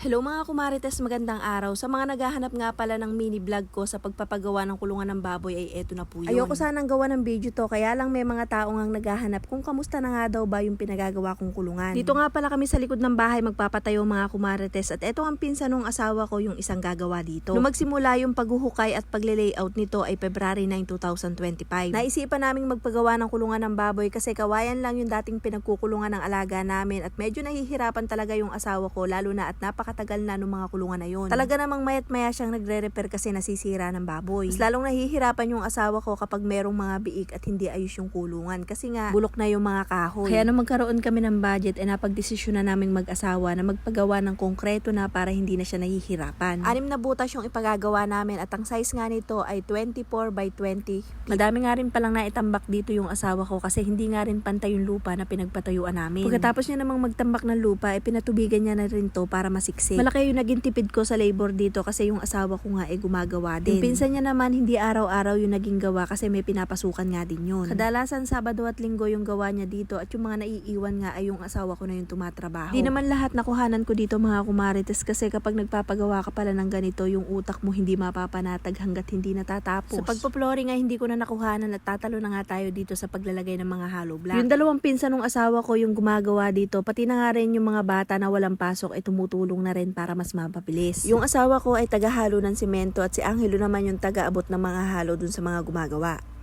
Hello mga kumarites, magandang araw. Sa mga naghahanap nga pala ng mini vlog ko sa pagpapagawa ng kulungan ng baboy ay eto na po yun. Ayoko sanang gawa ng video to, kaya lang may mga tao ngang naghahanap kung kamusta na nga daw ba yung pinagagawa kong kulungan. Dito nga pala kami sa likod ng bahay magpapatayo mga kumarites at eto ang pinsan ng asawa ko yung isang gagawa dito. Nung magsimula yung paghuhukay at pagle-layout nito ay February 9, 2025. Naisipan naming magpagawa ng kulungan ng baboy kasi kawayan lang yung dating pinagkukulungan ng alaga namin at medyo nahihirapan talaga yung asawa ko lalo na at napakatagal na nung mga kulungan na yun. Talaga namang mayat maya siyang nagre-repair kasi nasisira ng baboy. Mas lalong nahihirapan yung asawa ko kapag merong mga biik at hindi ayos yung kulungan kasi nga bulok na yung mga kahoy. Kaya nung magkaroon kami ng budget ay napagdesisyon na naming mag-asawa na magpagawa ng konkreto na para hindi na siya nahihirapan. Anim na butas yung ipagagawa namin at ang size nga nito ay 24 by 20 feet. Madami nga rin palang naitambak dito yung asawa ko kasi hindi nga rin pantay yung lupa na pinagpatayuan namin. Pagkatapos niya namang magtambak ng lupa, ay pinatubigan niya na rin to para masiksik. Malaki yung naging tipid ko sa labor dito kasi yung asawa ko nga ay gumagawa din. Yung pinsan niya naman hindi araw-araw yung naging gawa kasi may pinapasukan nga din yun. Kadalasan Sabado at Linggo yung gawa niya dito at yung mga naiiwan nga ay yung asawa ko na yung tumatrabaho. Di naman lahat nakuhanan ko dito mga kumarites kasi kapag nagpapagawa ka pala ng ganito, yung utak mo hindi mapapanatag hanggat hindi natatapos. Sa pagpo-flooring nga hindi ko na nakuhanan at tatalo na nga tayo dito sa paglalagay ng mga hollow block. Yung dalawang pinsan ng asawa ko yung gumagawa dito, pati na nga rin yung mga bata na walang pasok ay tumutulong na rin para mas mapabilis. Yung asawa ko ay tagahalo ng simento at si Angelo naman yung taga-abot ng mga halo dun sa mga gumagawa.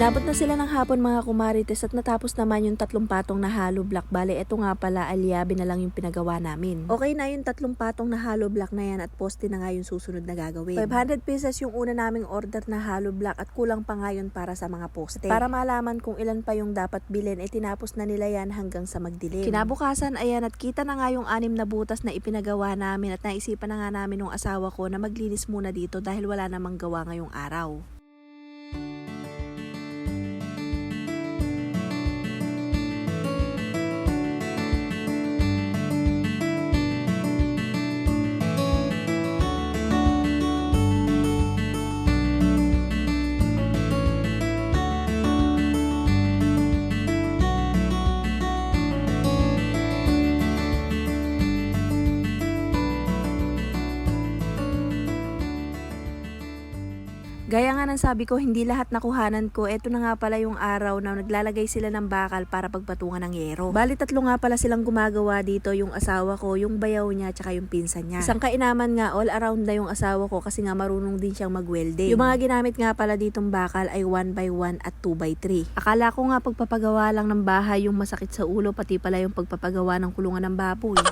Inabot na sila ng hapon mga kumarites at natapos naman yung tatlong patong na hollow block. Bale, eto nga pala, alyabi na lang yung pinagawa namin. Okay na yung tatlong patong na hollow block na yan at poste na nga yung susunod na gagawin. 500 pieces yung una naming order na hollow block at kulang pa nga yun para sa mga poste. Para malaman kung ilan pa yung dapat bilhin, eh tinapos na nila yan hanggang sa magdilim. Kinabukasan, ayan at kita na nga yung anim na butas na ipinagawa namin at naisipan na nga namin ng asawa ko na maglinis muna dito dahil wala namang gawa ngayong araw. Gaya nga ng sabi ko, hindi lahat nakuhanan ko. Ito na nga pala yung araw na naglalagay sila ng bakal para pagpatungan ng yero. Bali tatlo nga pala silang gumagawa dito, yung asawa ko, yung bayaw niya, tsaka yung pinsan niya. Isang kainaman nga, all around na yung asawa ko kasi nga marunong din siyang mag-welding. Yung mga ginamit nga pala ditong bakal ay 1 by 1 at 2 by 3. Akala ko nga pagpapagawa lang ng bahay yung masakit sa ulo, pati pala yung pagpapagawa ng kulungan ng baboy.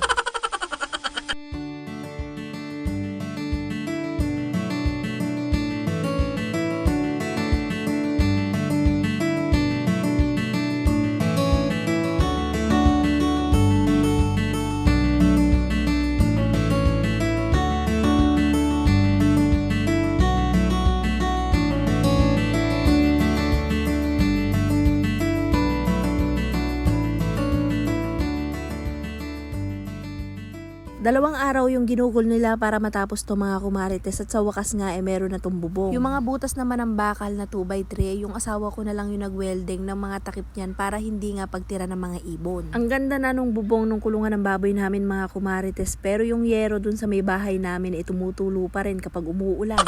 Dalawang araw yung ginugol nila para matapos to mga kumarites at sa wakas nga eh meron na tong bubong. Yung mga butas naman ng bakal na 2x3, yung asawa ko na lang yung nag-welding ng mga takip niyan para hindi nga pagtira ng mga ibon. Ang ganda na nung bubong nung kulungan ng baboy namin mga kumarites pero yung yero dun sa may bahay namin eh tumutulo pa rin kapag umuulan.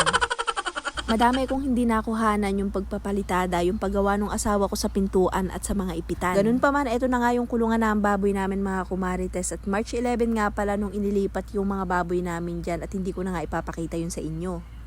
Madami kong hindi nakuhanan yung pagpapalitada, yung paggawa ng asawa ko sa pintuan at sa mga ipitan. Ganun pa man, ito na nga yung kulungan na ang baboy namin mga kumarites. At March 11 nga pala nung inilipat yung mga baboy namin dyan at hindi ko na nga ipapakita yun sa inyo.